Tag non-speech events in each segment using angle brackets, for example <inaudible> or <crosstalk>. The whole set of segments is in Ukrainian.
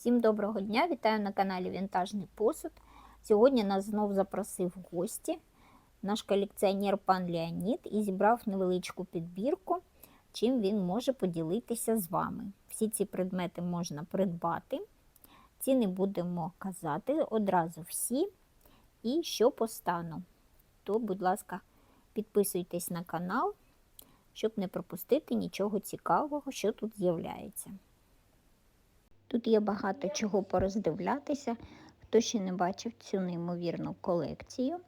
Всім доброго дня! Вітаю на каналі Вінтажний посуд. Сьогодні нас знов запросив в гості наш колекціонер пан Леонід і зібрав невеличку підбірку, чим він може поділитися з вами. Всі ці предмети можна придбати. Ціни будемо казати одразу всі. І що по стану. То, будь ласка, підписуйтесь на канал, щоб не пропустити нічого цікавого, що тут з'являється. Тут є багато чого пороздивлятися. Хто ще не бачив цю неймовірну колекцію,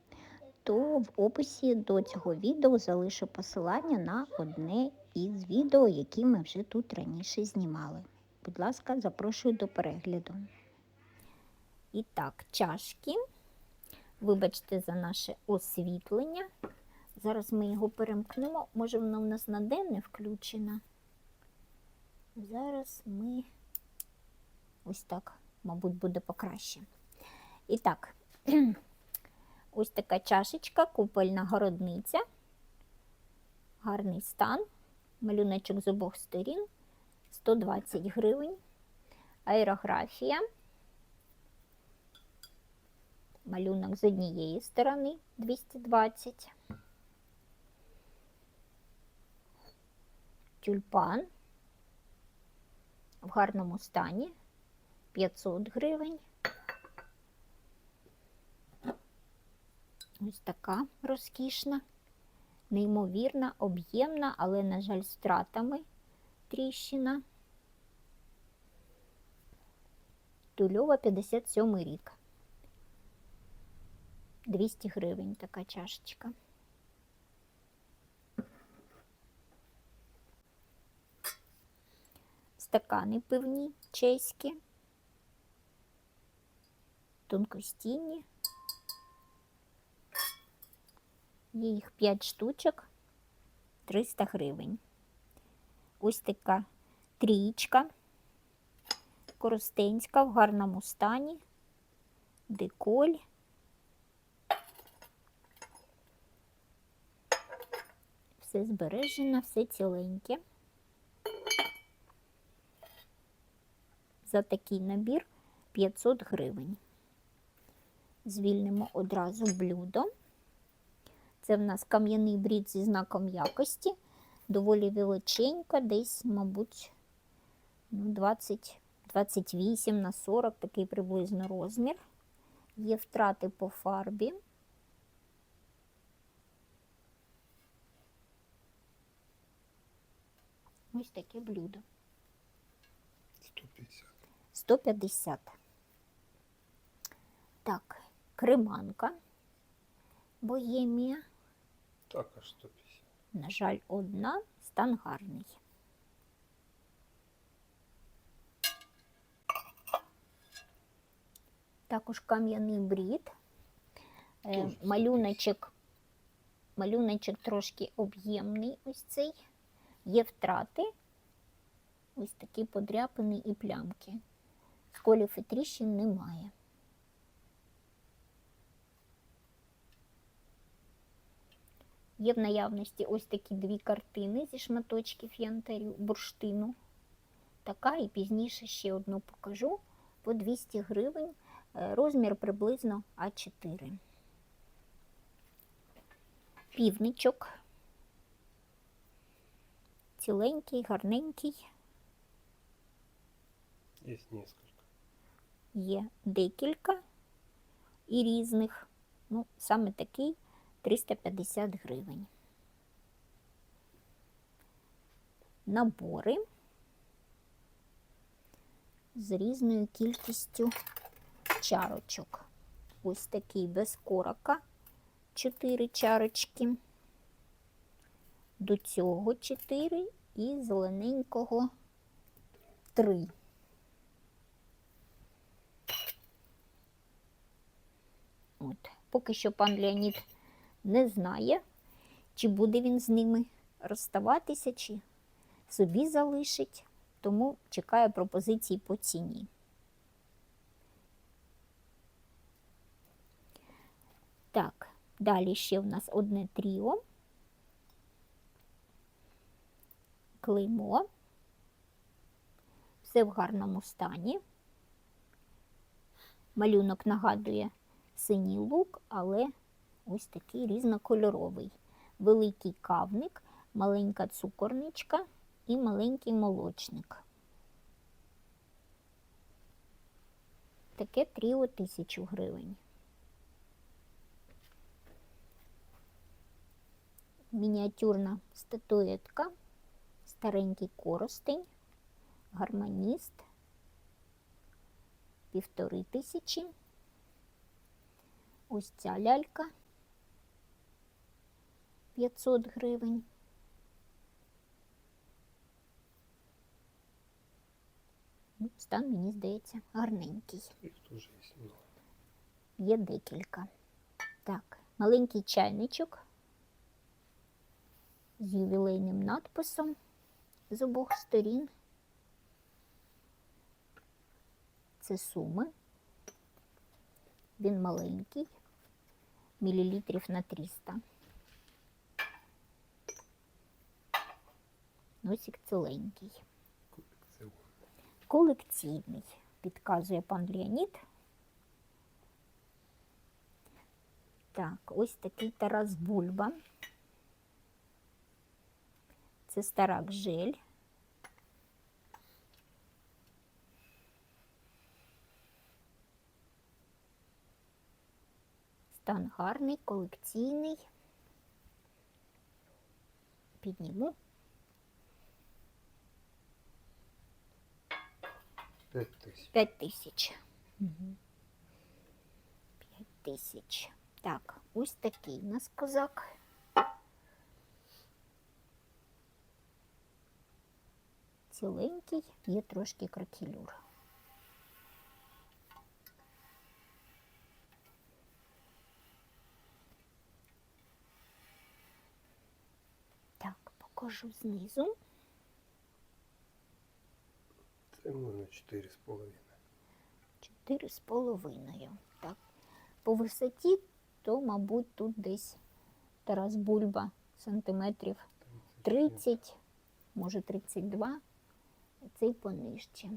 то в описі до цього відео залишу посилання на одне із відео, які ми вже тут раніше знімали. Будь ласка, запрошую до перегляду. І так, чашки. Вибачте за наше освітлення. Зараз ми його перемкнемо. Може, воно в нас на день не включено. Зараз ми ось так, мабуть, буде покраще. І так, <clears throat> ось така чашечка, купольна городниця. Гарний стан. Малюночок з обох сторін 120 гривень. Аерографія. Малюнок з однієї сторони 220. Тюльпан в гарному стані 500 гривень. Ось така розкішна, неймовірна, об'ємна, але, на жаль, з втратами тріщина. Тульова 57 рік. 200 гривень така чашечка. Стакани пивні чеські, тонкостінні. Є їх 5 штучок, 300 гривень. Ось така трієчка, коростенська в гарному стані, деколь. Все збережено, все ціленьке. За такий набір 500 гривень. Звільнимо одразу блюдо. Це в нас кам'яний брід зі знаком якості, доволі величенька, десь, мабуть, ну, 20, 28 на 40, такий приблизно розмір. Є втрати по фарбі. Ось таке блюдо. 150. 150. Так, креманка. Боємія. Також 150. На жаль, одна, стан гарний. Також кам'яний брід. Е, малюночок, малюночок трошки об'ємний ось цей. Є втрати. Ось такі подряпини і плямки. Сколів і тріщин немає. Є в наявності ось такі дві картини зі шматочків янтарю, бурштину. Така і пізніше ще одну покажу по 200 гривень. Е, Розмір приблизно А4. Півничок. Ціленький, гарненький. Есть несколько. Є декілька і різних. Ну, саме такий 350 гривень. Набори з різною кількістю чарочок. Ось такий без корока 4 чарочки. До цього 4 і зелененького 3. От. Поки що пан Леонід не знає, чи буде він з ними розставатися, чи собі залишить, тому чекає пропозиції по ціні. Так, далі ще в нас одне тріо. Клеймо. Все в гарному стані. Малюнок нагадує синій лук, але ось такий різнокольоровий. Великий кавник, маленька цукорничка і маленький молочник. Таке тріо тисячу гривень. Мініатюрна статуетка, старенький коростень, гармоніст, півтори тисячі. Ось ця лялька 500 гривень. Ну, Стан, мені здається, гарненький. Тоже есть много. Є декілька. Так, маленький чайничок з ювілейним надписом з обох сторін. Це суми. Він маленький, мілілітрів на 300. Носик ціленький. Колекційний, підказує пан Леонід. Так, ось такий Тарас Бульба. Це старак жель. Стан гарний, колекційний. Підніму. Пять тысяч. П'ять тисяч. П'ять тисяч. Так, ось такий у нас козак. Ціленький, є трошки кракелюр. Так, покажу знизу. Це можна чотири з половиною. Чотири з половиною. Так. По висоті, то, мабуть, тут десь Тарас Бульба сантиметрів 30, може 32, а цей понижче.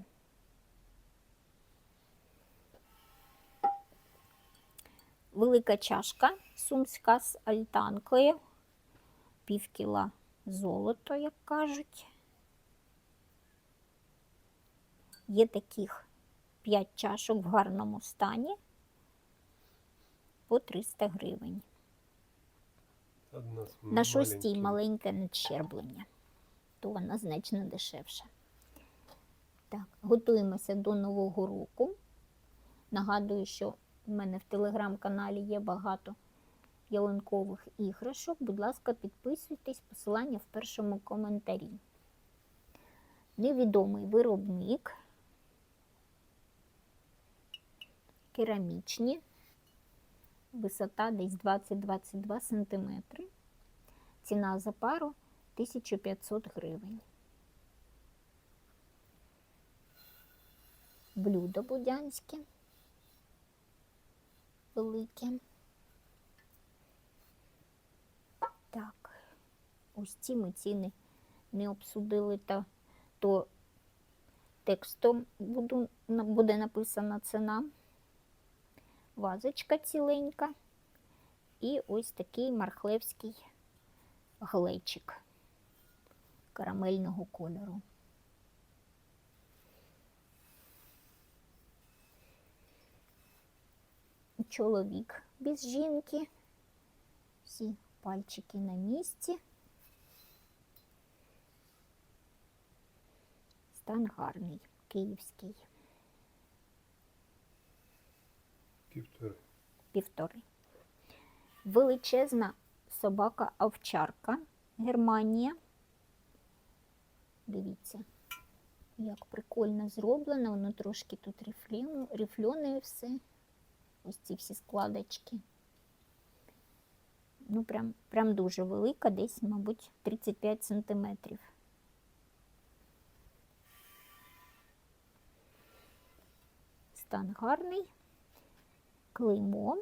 Велика чашка сумська з альтанкою, пів кіла золото, як кажуть. Є таких 5 чашок в гарному стані по 300 гривень. Одна На шостій маленьке надщерблення, то вона значно дешевша. Так, готуємося до Нового року. Нагадую, що в мене в телеграм-каналі є багато ялинкових іграшок. Будь ласка, підписуйтесь, посилання в першому коментарі. Невідомий виробник. Керамічні. Висота десь 20-22 см. Ціна за пару 1500 гривень. Блюдо будянське. Велике. Так, ось ці ми ціни не обсудили, та то текстом буду, буде написана ціна. Вазочка ціленька. І ось такий мархлевський глечик карамельного кольору. Чоловік без жінки. Всі пальчики на місці. Стан гарний, київський, Півтори. півтори. Величезна собака овчарка Германія. Дивіться, як прикольно зроблено, воно трошки тут рифльоне все. Ось ці всі складочки. Ну, прям, прям дуже велика, десь, мабуть, 35 сантиметрів. Стан гарний клеймо.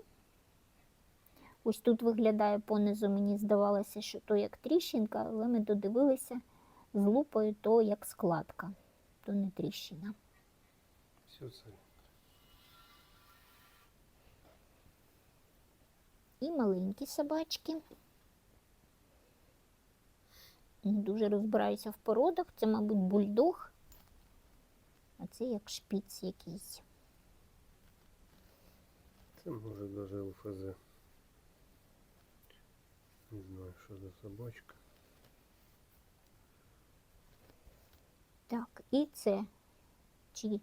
Ось тут виглядає понизу, мені здавалося, що то як тріщинка, але ми додивилися з лупою то як складка, то не тріщина. Все це. І маленькі собачки. Не дуже розбираюся в породах. Це, мабуть, бульдог, а це як шпіц якийсь. Це може даже ЛФЗ. Не знаю, що за собачка. Так, і це чи,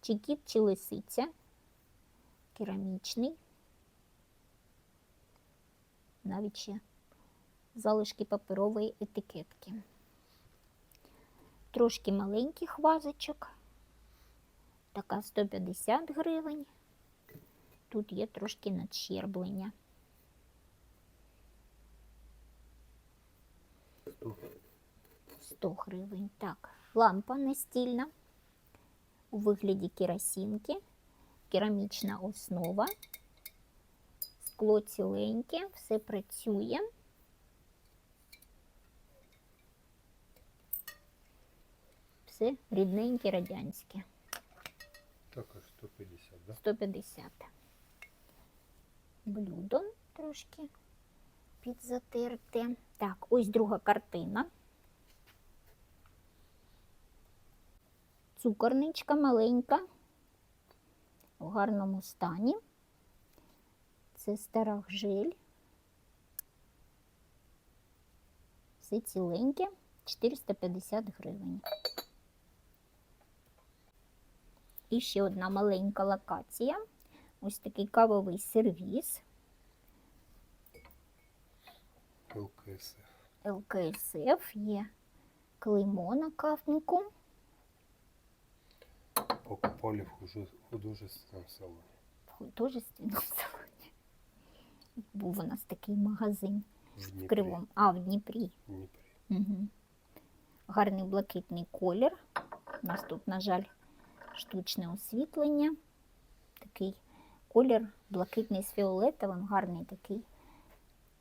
чи кіт, чи лисиця. Керамічний. Навіть ще залишки паперової етикетки. Трошки маленьких вазочок. Така 150 гривень. Тут є трошки надщерблення. Сто. 100 гривень. Так, лампа настільна у вигляді керосинки, керамічна основа, скло ціленьке, все працює. Все рідненьке радянське. Також 150, да? 150. Блюдо трошки підзатерте. Так, ось друга картина. Цукорничка маленька, в гарному стані. Це стара гжель. Все ціленьке, 450 гривень. І ще одна маленька локація. Ось такий кавовий сервіс ЛКСФ. ЛКСФ є клеймо на кавнику. Покупали в хуже- художественном салоне. в художественному салоні. Був у нас такий магазин В в Кривому. А, в Дніпрі. В Дніпрі. Угу. Гарний блакитний колір. У нас тут, на жаль, штучне освітлення. Такий колір блакитний з фіолетовим, гарний такий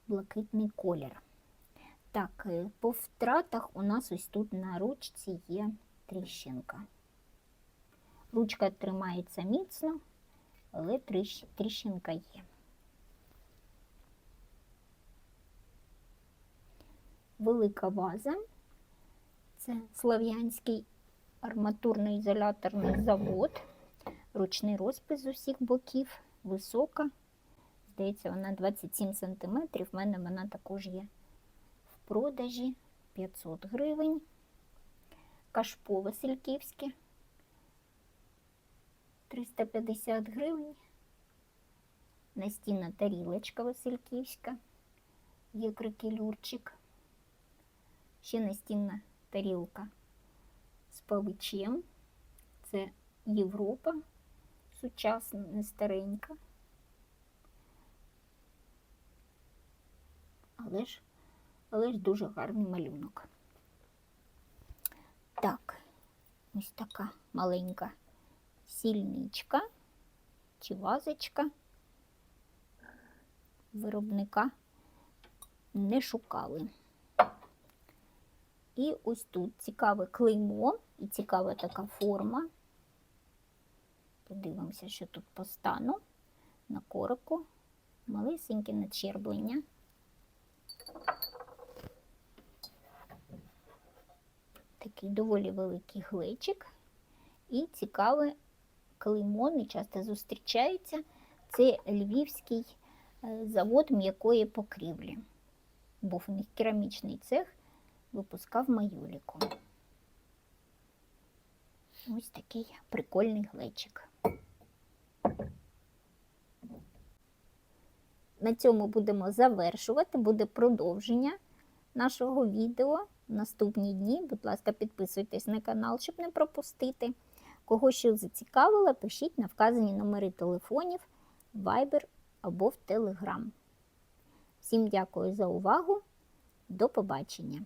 блакитний колір. Так, е, по втратах у нас ось тут на ручці є тріщинка. Ручка тримається міцно, але тріщ- тріщинка є. Велика ваза. Це Слов'янський арматурно-ізоляторний завод. Ручний розпис з усіх боків, висока. Здається, вона 27 см. В мене вона також є в продажі 500 гривень. Кашпо Васильківське 350 гривень. Настінна тарілочка Васильківська. Є крикелюрчик. Ще настінна тарілка з павичем. Це Європа сучасна, старенька. Але ж, але ж дуже гарний малюнок. Так, ось така маленька сільничка чи вазочка. Виробника не шукали. І ось тут цікаве клеймо і цікава така форма. Подивимося, що тут по стану на корику. Малесеньке начерблення. Такий доволі великий глечик. І цікаве клеймо, не часто зустрічається. Це львівський е, завод м'якої покрівлі. Був у них керамічний цех, випускав майоліку. Ось такий прикольний глечик. На цьому будемо завершувати, буде продовження нашого відео в наступні дні. Будь ласка, підписуйтесь на канал, щоб не пропустити. Кого що зацікавило, пишіть на вказані номери телефонів, Viber або в Telegram. Всім дякую за увагу. До побачення!